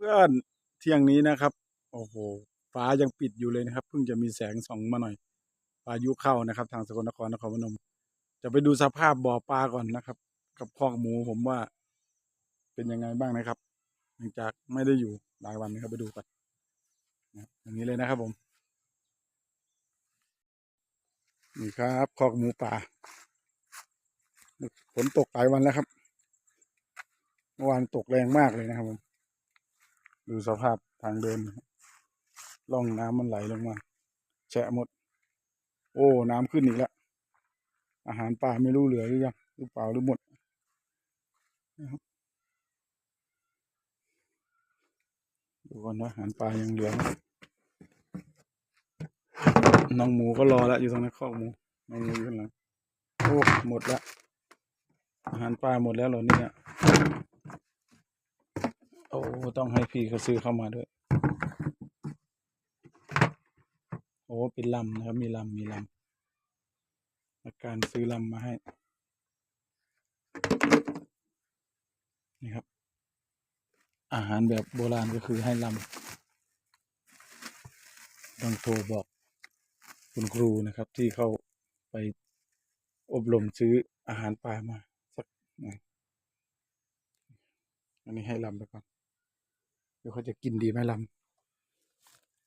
พื่อนเที่ยงนี้นะครับ โอ้โห ฟ้ายังปิดอยู่เลยนะครับ เพิ่งจะมีแสงส่องมาหน่อยพายุเข้านะครับ ทางสกลนครนครพนม จะไปดูสภาพบ่อปลาก่อนนะครับ กับคอกหมูผมว่า เป็นยังไงบ้างนะครับ หลังจากไม่ได้อยู่หลายวันนะครับไปดูกันนะครับอย่างนี้เลยนะครับผม นี่ครับคอกหมูป่าฝนตกหลายวันแล้วครับเมื่อวานตกแรงมากเลยนะครับผม ดูสภาพทางเดินร่องน้ำมันไหลลงมา แฉะหมด โอ้ น้ำขึ้นอีกแล้ว อาหารป่าไม่รู้เหลือหรือยังหรือเปล่าหรือหมดดูก่อนว่าอาหารป่ายังเหลือน้องหมูก็รอแล้วอยู่ตรงนั้นคอกหมูน้องหมูอยู่ข้างหลังโอ้หมดแล้วอาหารปลาหมดแล้วเหรอเนี่ย ต้องให้พี่เขาซื้อเข้ามาด้วย โอ้เป็นลำนะครับ มีลำมีลำอาการซื้อลำมาให้ นี่ครับ อาหารแบบโบราณก็คือให้ลำต้องโทรบอกคุณครูนะครับ ที่เขาไปอบรมซื้ออาหารปลามาสักหน่อยอันนี้ให้ลำไปก่อน เดี๋ยวเขาจะกินดีไหมล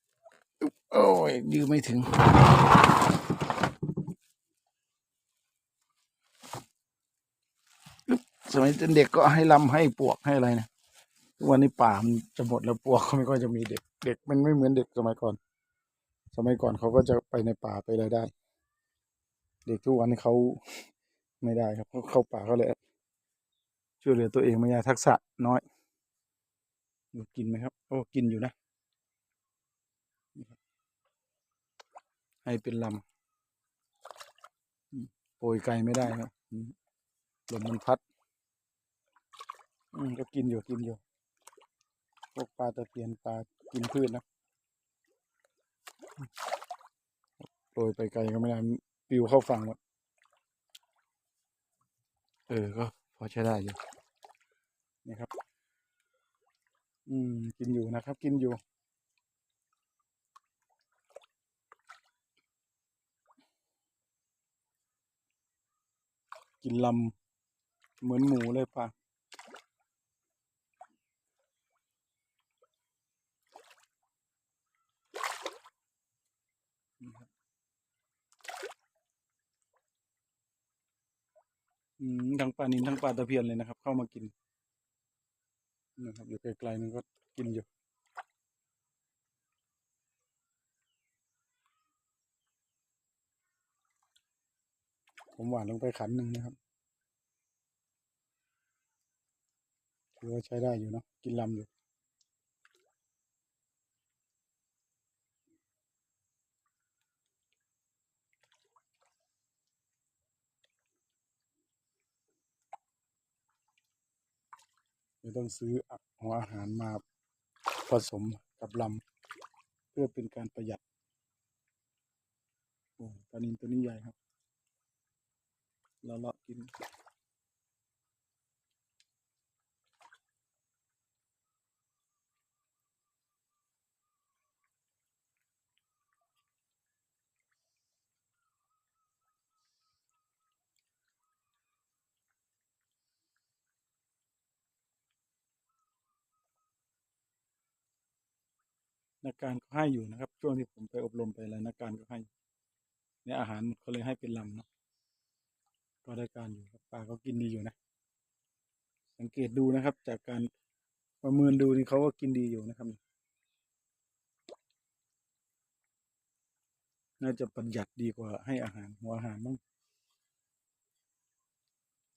ำโอ้ยยื้อไม่ถึง สมัยเป็นเด็กก็ให้ลำให้ปวกให้อะไรนะทุกวันนี้ป่ามันจะหมดแล้วปวกก็ไม่ค่อยจะมีเด็ก เด็กมันไม่เหมือนเด็กสมัยก่อน สมัยก่อนเขาก็จะไปในป่าไปอะไรได้ เด็กทุกวันนี้เขาไม่ได้ครับเขาเข้าป่าเขาเลยช่วยเหลือตัวเองไม่ได้ทักษะน้อย ดูกินไหมครับ โอ้กินอยู่นะนี่ครับให้เป็นลำอืมโปรยไกลไม่ได้ครับอืมลมมันพัดอืมก็กินอยู่กินอยู่พวกปลาตะเพียนปลากินพืชนะโปรยไปไกลก็ไม่ได้มันปลิวเข้าฝั่งหมดเออ ก็พอใช้ได้อยู่นี่ครับ อืม กินอยู่นะครับ กินอยู่ กินลำเหมือนหมูเลยปลาอืมทั้งปลานิลทั้งปลาตะเพียนเลยนะครับ เข้ามากิน นะครับอยู่ไกลๆนึงก็กินอยู่ผมหวานลงไปขันหนึ่งนะครับถือว่าใช้ได้อยู่เนาะกินลำอยู่ จะต้องซื้อหัวอาหารมาผสมกับลำเพื่อเป็นการประหยัดโอ้ปลานินตัวนี้ใหญ่ครับเราเลาะกิน นักการก็ให้อยู่นะครับ ช่วงที่ผมไปอบรมไปอะไรนักการก็ให้เนี่ยอาหารหมดเขาเลยให้เป็นลำเนาะก็ได้การอยู่ครับปลาก็กินดีอยู่นะ สังเกตดูนะครับ จากการประเมินดูนี่เขาก็กินดีอยู่นะครับ น่าจะประหยัดดีกว่าให้อาหารหัวอาหารมั้ง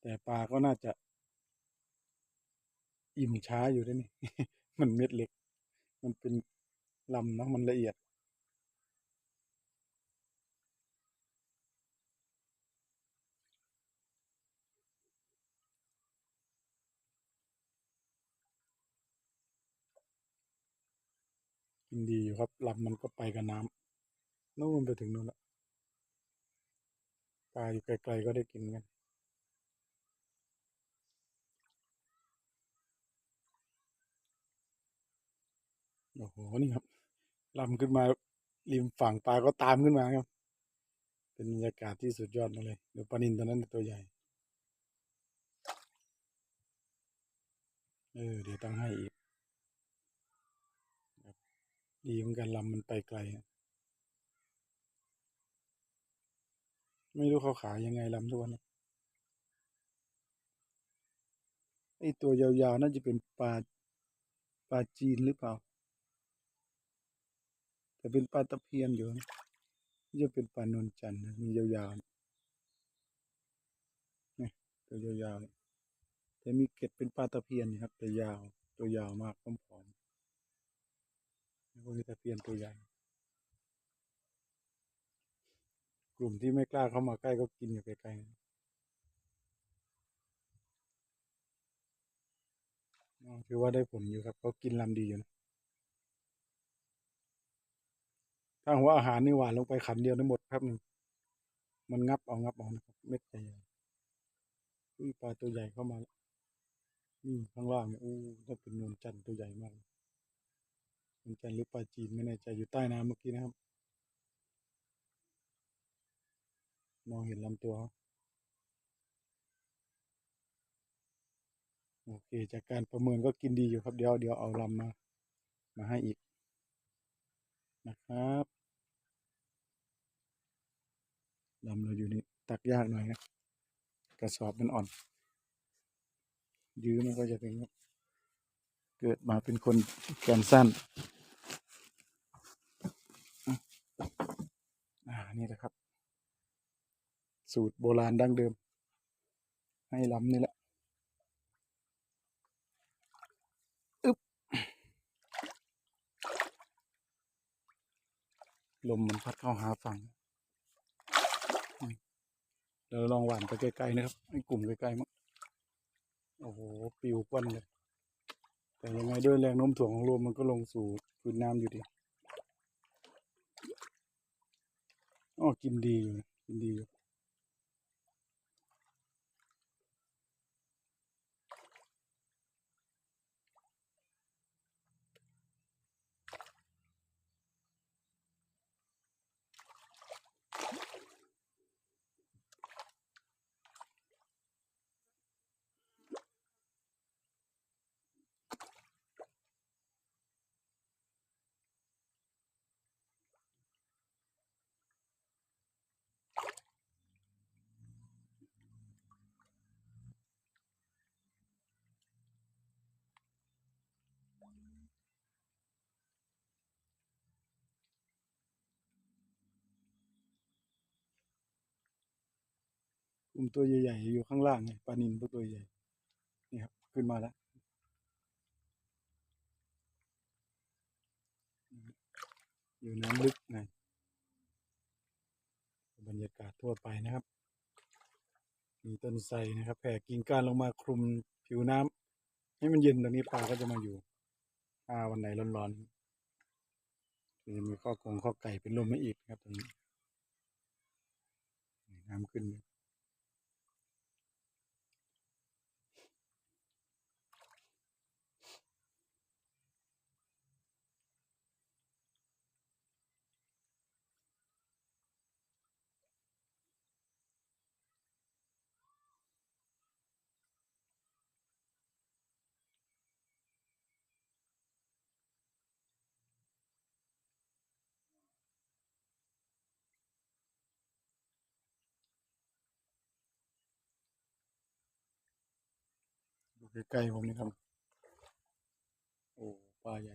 แต่ปลาก็น่าจะ อิ่มช้าอยู่ด้วยนี่ มันเม็ดเล็ก มันเป็น ลำเนาะมันละเอียด กินดีอยู่ครับลำมันก็ไปกับน้ำนู่นไปถึงนู่นละปลาอยู่ไกลๆก็ได้กินกันโอ้โหนี่ครับ ลำขึ้นมาริมฝั่งปลาก็ตามขึ้นมาครับ เป็นบรรยากาศที่สุดยอดมาเลยเดี๋ยวปลานินตัวนั้นตัวใหญ่เออเดี๋ยวต้องให้อีกดีเหมือนกันลำมันไปไกล ไม่รู้เขาขายยังไงลำทุกวันไอตัวยาวๆน่าจะเป็นปลาปลาจีนหรือเปล่า แต่เป็นปลาตะเพียนอยู่นะี่จะเป็นปลานวลจันทร์มียาวๆนี่ตัวยาวๆแต่มีเกล็ดเป็นปลาตะเพียนนี่ครับแต่ยาวตัวยาวมากผอมๆนี่พวกนี้ตะเพียนตัวใหญ่กลุ่มที่ไม่กล้าเข้ามาใกล้ก็กินอยู่ไกลๆถือว่าได้ผลอยู่ครับเขากินลำดีอยู่นะ ถ้าหัวอาหารนี่หวานลงไปขันเดียวได้หมดครับหนึ่งมันงับเอางับเอานะครับเม็ดใหญ่อุ้ยปลาตัวใหญ่เข้ามาแล้วนี่ข้างล่างเนี่ยอู้ถ้าเป็นนวลจันทร์ตัวใหญ่มากนวลจันทร์หรือปลาจีนไม่แน่ใจอยู่ใต้น้ำเมื่อกี้นะครับ มองเห็นลำตัวโอเค จากการประเมินก็กินดีอยู่ครับเดี๋ยวเดี๋ยวเอาลำมา มาให้อีกนะครับ ลำเราอยู่นี่ตักยากหน่อยนะกระสอบมันอ่อน ยื้อมันก็จะเป็นเกิดมาเป็นคนแขนสั้นอ่านี่แหละครับ สูตรโบราณดั้งเดิม ให้ล้ำนี่แหละอึ๊บลมมันพัดเข้าหาฝั่ง เดี๋ยวลองหวานไปไกลๆนะครับให้กลุ่มไกลๆมั้งโอ้โหปิวกวันเลย แต่ยังไงด้วยแรงโน้มถ่วงของลมมันก็ลงสู่พื้นน้ำอยู่ดีอ๋อกินดีอยู่กินดีอยู่ กลุ่มตัวใหญ่ๆอยู่ข้างล่างไงปลานินตัวใหญ่นี่ครับขึ้นมาแล้วอยู่น้ำลึกไงบรรยากาศทั่วไปนะครับ มีต้นไทรนะครับแผ่กิ่งก้านลงมาคลุมผิวน้ำให้มันเย็นตรงนี้ปลาก็จะมาอยู่ถ้าวันไหนร้อนๆจะมีข้อกงข้อไก่เป็นลมไม่อีกนะครับตรงนี้น้ำขึ้น ใกล้ๆผมนี่ครับ โอ้ปลาใหญ่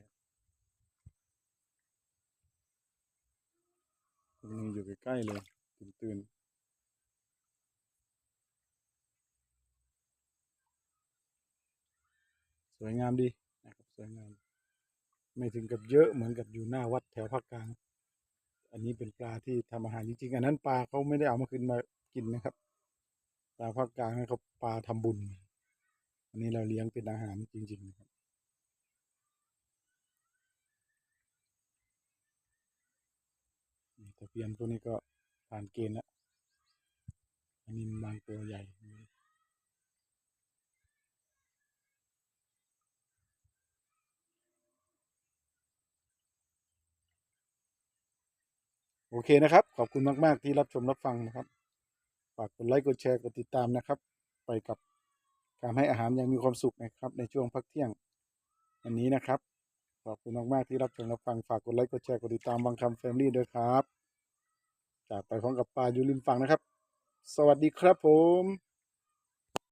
ตรงนี้อยู่ใกล้ๆเลย ตื่นๆสวยงามดีนะครับสวยงาม ไม่ถึงกับเยอะเหมือนกับอยู่หน้าวัดแถวภาคกลาง อันนี้เป็นปลาที่ทำอาหารจริงๆอันนั้นปลาเขาไม่ได้เอามาขึ้นมากินนะครับ ปลาภาคกลางเขาปลาทำบุญ อันนี้เราเลี้ยงเป็นอาหารจริงๆนะครับตะเพียนตัวนี้ก็ผ่านเกณฑ์แล้วอันนี้บางตัวใหญ่โอเคนะครับ ขอบคุณมาก ๆ ที่รับชมรับฟังนะครับ ฝากกดไลค์ กดแชร์ กดติดตามนะครับ ไปกับ การให้อาหารยังมีความสุขนะครับ ในช่วงพักเที่ยงวันนี้นะครับ ขอบคุณมากๆที่รับชมรับฟังฝากกดไลค์กดแชร์กดติดตามบางคำแฟมิลี่ด้วยครับจากไปพร้อมกับปลาอยู่ริมฝั่งนะครับ สวัสดีครับผม